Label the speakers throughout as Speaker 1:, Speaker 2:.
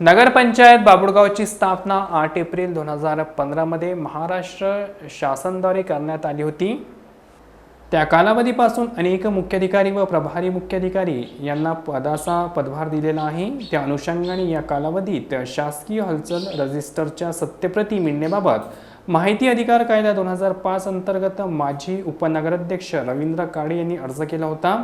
Speaker 1: नगरपंचायत बाबुळगावची स्थापना आठ एप्रिल दोन हजार पंधरामध्ये महाराष्ट्र शासनद्वारे करण्यात आली होती. त्या कालावधीपासून अनेक मुख्याधिकारी व प्रभारी मुख्याधिकारी यांना पदाचा पदभार दिलेला आहे. त्या अनुषंगाने या कालावधीत शासकीय हलचल रजिस्टरच्या सत्यप्रती मिळण्याबाबत माहिती अधिकार कायदा दोन हजार पाच अंतर्गत माजी उपनगराध्यक्ष रवींद्र काळे यांनी अर्ज केला होता.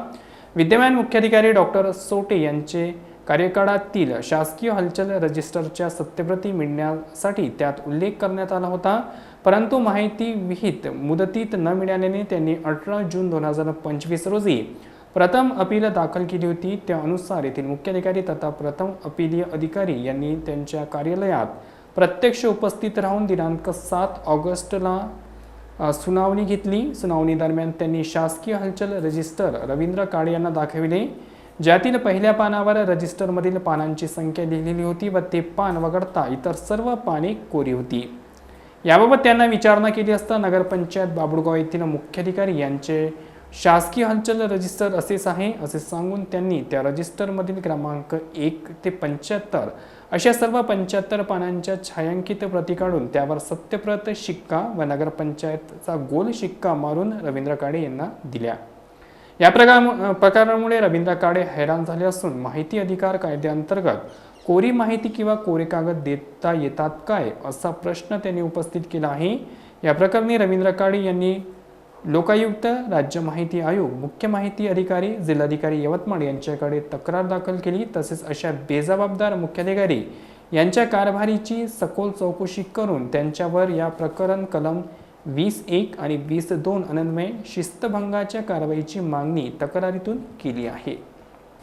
Speaker 1: विद्यमान मुख्याधिकारी डॉक्टर सोटे यांचे कार्यकाळातील शासकीय हलचल रजिस्टरच्या सत्यप्रती मिळण्यासाठी त्यात उल्लेख करण्यात आला होता. परंतु माहिती विहित मुदतीत न मिळाल्याने त्यांनी अठरा जून दोन हजार पंचवीस रोजी प्रथम अपील दाखल केली होती. त्यानुसार येथील मुख्याधिकारी तथा प्रथम अपीलीय अधिकारी यांनी त्यांच्या कार्यालयात प्रत्यक्ष उपस्थित राहून दिनांक सात ऑगस्टला सुनावणी घेतली. सुनावणी दरम्यान त्यांनी शासकीय हलचल रजिस्टर रवींद्र काळे यांना दाखविले. ज्यातील पहिल्या पानावर रजिस्टरमधील पानांची संख्या लिहिलेली होती व ते पान वगळता इतर सर्व पाने कोरी होती. याबाबत त्यांना विचारणा केली असता नगरपंचायत बाबुळगाव येथील मुख्याधिकारी यांचे शासकीय हलचल रजिस्टर असेच आहे असे सांगून त्यांनी त्या रजिस्टरमधील क्रमांक एक ते पंच्याहत्तर अशा सर्व पंच्याहत्तर पानांच्या छायांकित प्रती काढून त्यावर सत्यप्रत शिक्का व नगरपंचायतचा गोल शिक्का मारून रवींद्र काळे यांना दिल्या. या प्रकार प्रकारामुळे रवींद्र काळे हैराण झाले असून माहिती अधिकार कायद्याअंतर्गत कोरी माहिती किंवा कोरे कागद देता येतात काय असा प्रश्न त्यांनी उपस्थित केला आहे. या प्रकरणी रवींद्र काळे यांनी लोकायुक्त राज्य माहिती आयोग मुख्य माहिती अधिकारी जिल्हाधिकारी यवतमाळ यांच्याकडे तक्रार दाखल केली. तसेच अशा बेजबाबदार मुख्याधिकारी यांच्या कारभारीची सखोल चौकशी करून त्यांच्यावर या प्रकरण कलम वीस एक आणि वीस दोन अनन्वय शिस्तभंगाच्या कारवाईची मागणी तक्रारीतून केली आहे.